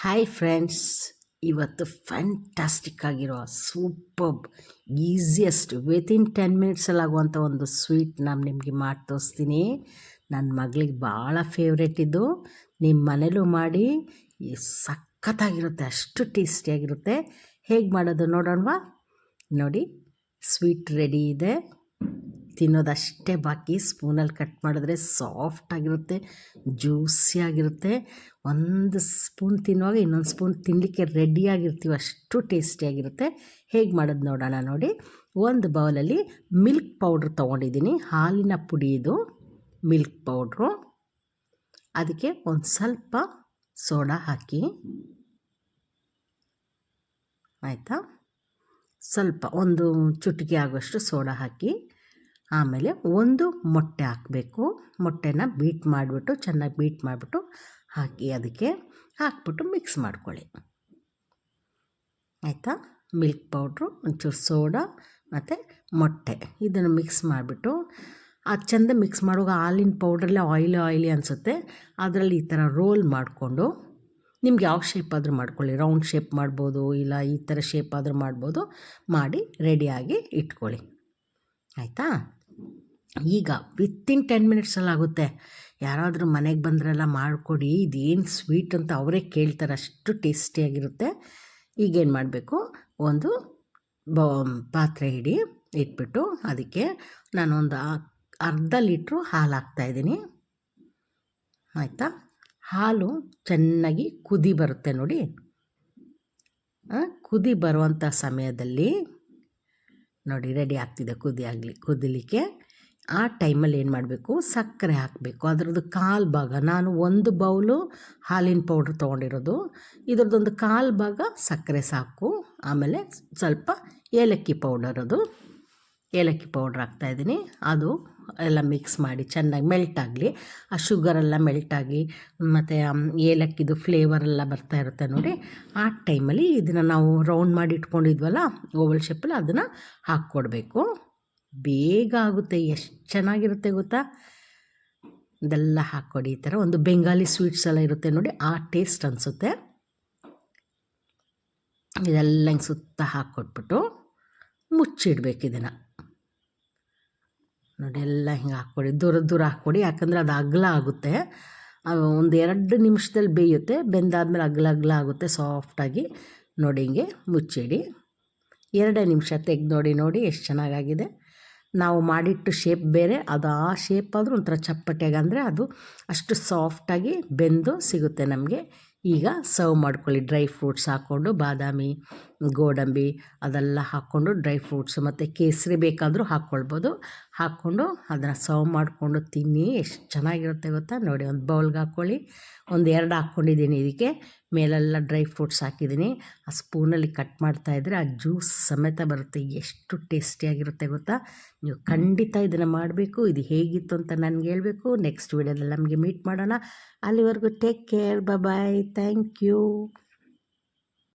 Hi friends ಇವತ್ತು fantastic ಆಗಿರೋ super easiest in ten ಮಿನಿಟ್ಸಲ್ಲಿ ಆಗುವಂಥ ಒಂದು ಸ್ವೀಟ್ ನಾನು ನಿಮಗೆ ಮಾಡಿ ತೋರಿಸ್ತೀನಿ. ನನ್ನ ಮಗಳಿಗೆ ಭಾಳ ಫೇವ್ರೇಟ್ ಇದು. ನಿಮ್ಮ ಮನೇಲೂ ಮಾಡಿ. ಸಖತ್ತಾಗಿರುತ್ತೆ, ಅಷ್ಟು ಟೇಸ್ಟಿಯಾಗಿರುತ್ತೆ ಹೇಗೆ ಮಾಡೋದು ನೋಡೋಣವಾ? ನೋಡಿ ಸ್ವೀಟ್ ರೆಡಿ ಇದೆ. ತಿನ್ನೋದಷ್ಟೇ ಬಾಕಿ. ಸ್ಪೂನಲ್ಲಿ ಕಟ್ ಮಾಡಿದ್ರೆ ಸಾಫ್ಟಾಗಿರುತ್ತೆ ಜ್ಯೂಸಿಯಾಗಿರುತ್ತೆ. ಒಂದು ಸ್ಪೂನ್ ತಿನ್ನುವಾಗ ಇನ್ನೊಂದು ಸ್ಪೂನ್ ತಿನ್ನಲಿಕ್ಕೆ ರೆಡಿಯಾಗಿರ್ತೀವಿ ಅಷ್ಟು ಟೇಸ್ಟಿಯಾಗಿರುತ್ತೆ ಹೇಗೆ ಮಾಡೋದು ನೋಡೋಣ ನೋಡಿ. ಒಂದು ಬೌಲಲ್ಲಿ ಮಿಲ್ಕ್ ಪೌಡ್ರ್ ತೊಗೊಂಡಿದ್ದೀನಿ. ಹಾಲಿನ ಪುಡಿ ಇದು ಮಿಲ್ಕ್ ಪೌಡ್ರು ಅದಕ್ಕೆ ಒಂದು ಸ್ವಲ್ಪ ಸೋಡಾ ಹಾಕಿ. ಆಯಿತಾ? ಸ್ವಲ್ಪ ಒಂದು ಚುಟಿಕೆ ಆಗೋಷ್ಟು ಸೋಡಾ ಹಾಕಿ. ಆಮೇಲೆ ಒಂದು ಮೊಟ್ಟೆ ಹಾಕಬೇಕು. ಮೊಟ್ಟೆನ ಬೀಟ್ ಮಾಡಿಬಿಟ್ಟು, ಚೆನ್ನಾಗಿ ಬೀಟ್ ಮಾಡಿಬಿಟ್ಟು ಹಾಕಿ ಅದಕ್ಕೆ ಹಾಕ್ಬಿಟ್ಟು ಮಿಕ್ಸ್ ಮಾಡ್ಕೊಳ್ಳಿ. ಆಯಿತಾ? ಮಿಲ್ಕ್ ಪೌಡ್ರು ಒಂಚೂರು ಸೋಡಾ ಮತ್ತು ಮೊಟ್ಟೆ. ಇದನ್ನು ಮಿಕ್ಸ್ ಮಾಡಿಬಿಟ್ಟು ಅದು ಚೆಂದ ಮಿಕ್ಸ್ ಮಾಡುವಾಗ ಹಾಲಿನ ಪೌಡ್ರಲ್ಲೇ ಆಯಿಲಿ ಆಯಿಲಿ ಅನಿಸುತ್ತೆ. ಅದರಲ್ಲಿ ಈ ಥರ ರೋಲ್ ಮಾಡಿಕೊಂಡು, ನಿಮ್ಗೆ ಯಾವ ಶೇಪ್ ಆದರೂ ಮಾಡ್ಕೊಳ್ಳಿ. ರೌಂಡ್ ಶೇಪ್ ಮಾಡ್ಬೋದು, ಇಲ್ಲ ಈ ಥರ ಶೇಪ್ ಆದರೂ ಮಾಡ್ಬೋದು. ಮಾಡಿ ರೆಡಿಯಾಗಿ ಇಟ್ಕೊಳ್ಳಿ. ಆಯಿತಾ? ಈಗ ವಿತ್ತಿನ್ ಟೆನ್ ಮಿನಿಟ್ಸಲ್ಲಿ ಆಗುತ್ತೆ. ಯಾರಾದರೂ ಮನೆಗೆ ಬಂದರೆಲ್ಲ ಮಾಡಿಕೊಡಿ, ಇದೇನು ಸ್ವೀಟ್ ಅಂತ ಅವರೇ ಕೇಳ್ತಾರೆ, ಅಷ್ಟು ಟೇಸ್ಟಿಯಾಗಿರುತ್ತೆ ಈಗೇನು ಮಾಡಬೇಕು? ಒಂದು ಬ ಪಾತ್ರೆ ಹಿಡಿ ಇಟ್ಬಿಟ್ಟು ಅದಕ್ಕೆ ನಾನೊಂದು ಅರ್ಧ ಲೀಟ್ರು ಹಾಲು ಹಾಕ್ತಾಯಿದ್ದೀನಿ ಆಯಿತಾ? ಹಾಲು ಚೆನ್ನಾಗಿ ಕುದಿ ಬರುತ್ತೆ ನೋಡಿ. ಕುದಿ ಬರುವಂಥ ಸಮಯದಲ್ಲಿ ನೋಡಿ ರೆಡಿ ಆಗ್ತಿದೆ ಕುದಿ ಆಗಲಿ, ಕುದಿಲಿಕ್ಕೆ. ಆ ಟೈಮಲ್ಲಿ ಏನು ಮಾಡಬೇಕು? ಸಕ್ಕರೆ ಹಾಕಬೇಕು. ಅದರದ್ದು ಕಾಲು ಭಾಗ, ನಾನು ಒಂದು ಬೌಲು ಹಾಲಿನ ಪೌಡ್ರ್ ತೊಗೊಂಡಿರೋದು. ಇದ್ರದ್ದೊಂದು ಕಾಲು ಭಾಗ ಸಕ್ಕರೆ ಸಾಕು. ಆಮೇಲೆ ಸ್ವಲ್ಪ ಏಲಕ್ಕಿ ಪೌಡರ್ ಅದು. ಏಲಕ್ಕಿ ಪೌಡ್ರ್ ಹಾಕ್ತಾಯಿದ್ದೀನಿ ಅದು ಎಲ್ಲ ಮಿಕ್ಸ್ ಮಾಡಿ, ಚೆನ್ನಾಗಿ ಮೆಲ್ಟ್ ಆಗಲಿ. ಆ ಶುಗರೆಲ್ಲ ಆಗಿ, ಮತ್ತು ಏಲಕ್ಕಿದು ಫ್ಲೇವರೆಲ್ಲ ಬರ್ತಾ ಇರುತ್ತೆ ನೋಡಿ. ಆ ಟೈಮಲ್ಲಿ ಇದನ್ನು ನಾವು ರೌಂಡ್ ಮಾಡಿ ಇಟ್ಕೊಂಡಿದ್ವಲ್ಲ ಓವಲ್ ಶೇಪಲ್ಲಿ ಅದನ್ನು ಹಾಕ್ಕೊಡ್ಬೇಕು. ಬೇಗ ಆಗುತ್ತೆ, ಎಷ್ಟು ಚೆನ್ನಾಗಿರುತ್ತೆ ಗೊತ್ತಾ? ಇದೆಲ್ಲ ಹಾಕ್ಕೊಡಿ, ಈ ಥರ ಒಂದು ಬೆಂಗಾಲಿ ಸ್ವೀಟ್ಸ್ ಎಲ್ಲ ಇರುತ್ತೆ ನೋಡಿ, ಆ ಟೇಸ್ಟ್ ಅನಿಸುತ್ತೆ. ಇದೆಲ್ಲ ಹಿಂಗೆ ಸುತ್ತ ಹಾಕ್ಕೊಟ್ಬಿಟ್ಟು ಮುಚ್ಚಿಡ್ಬೇಕು ಇದನ್ನು. ನೋಡಿ, ಎಲ್ಲ ಹಿಂಗೆ ಹಾಕ್ಕೊಡಿ, ದೂರ ದೂರ ಹಾಕ್ಕೊಡಿ, ಯಾಕಂದರೆ ಅದು ಅಗಲ ಆಗುತ್ತೆ. ಒಂದು ಎರಡು ನಿಮಿಷದಲ್ಲಿ ಬೇಯುತ್ತೆ, ಬೆಂದಾದ್ಮೇಲೆ ಅಗಲ ಅಗಲ ಆಗುತ್ತೆ ಸಾಫ್ಟಾಗಿ ನೋಡಿ ಹಿಂಗೆ ಮುಚ್ಚಿಡಿ. ಎರಡೇ ನಿಮಿಷ ತೆಗೆದು ನೋಡಿ ನೋಡಿ ಎಷ್ಟು ಚೆನ್ನಾಗಾಗಿದೆ. ನಾವು ಮಾಡಿಟ್ಟು ಶೇಪ್ ಬೇರೆ, ಅದು ಆ ಶೇಪ್ ಆದರೂ ಒಂಥರ ಚಪ್ಪಟೆಗೆ ಅಂದರೆ ಅದು ಅಷ್ಟು ಸಾಫ್ಟಾಗಿ ಬೆಂದು ಸಿಗುತ್ತೆ ನಮಗೆ. ಈಗ ಸರ್ವ್ ಮಾಡ್ಕೊಳ್ಳಿ ಡ್ರೈ ಫ್ರೂಟ್ಸ್ ಹಾಕ್ಕೊಂಡು, ಬಾದಾಮಿ ಗೋಡಂಬಿ ಅದೆಲ್ಲ ಹಾಕ್ಕೊಂಡು ಡ್ರೈ ಫ್ರೂಟ್ಸ್ ಮತ್ತು ಕೇಸರಿ ಬೇಕಾದರೂ ಹಾಕ್ಕೊಳ್ಬೋದು. ಹಾಕ್ಕೊಂಡು ಅದನ್ನು ಸರ್ವ್ ಮಾಡಿಕೊಂಡು ತಿನ್ನಿ. ಎಷ್ಟು ಚೆನ್ನಾಗಿರುತ್ತೆ ಗೊತ್ತಾ? ನೋಡಿ ಒಂದು ಬೌಲ್ಗೆ ಹಾಕ್ಕೊಳ್ಳಿ. ಒಂದು ಎರಡು ಹಾಕ್ಕೊಂಡಿದ್ದೀನಿ ಇದಕ್ಕೆ. ಮೇಲೆಲ್ಲ ಡ್ರೈ ಫ್ರೂಟ್ಸ್ ಹಾಕಿದ್ದೀನಿ. ಆ ಸ್ಪೂನಲ್ಲಿ ಕಟ್ ಮಾಡ್ತಾಯಿದ್ರೆ ಆ ಜ್ಯೂಸ್ ಸಮೇತ ಬರುತ್ತೆ. ಎಷ್ಟು ಟೇಸ್ಟಿಯಾಗಿರುತ್ತೆ ಗೊತ್ತಾ? ನೀವು ಖಂಡಿತ ಇದನ್ನು ಮಾಡಬೇಕು. ಇದು ಹೇಗಿತ್ತು ಅಂತ ನನಗೆ ಹೇಳಬೇಕು. ನೆಕ್ಸ್ಟ್ ವೀಡಿಯೋದಲ್ಲಿ ನಮಗೆ ಮೀಟ್ ಮಾಡೋಣ. ಅಲ್ಲಿವರೆಗೂ take care bye thank you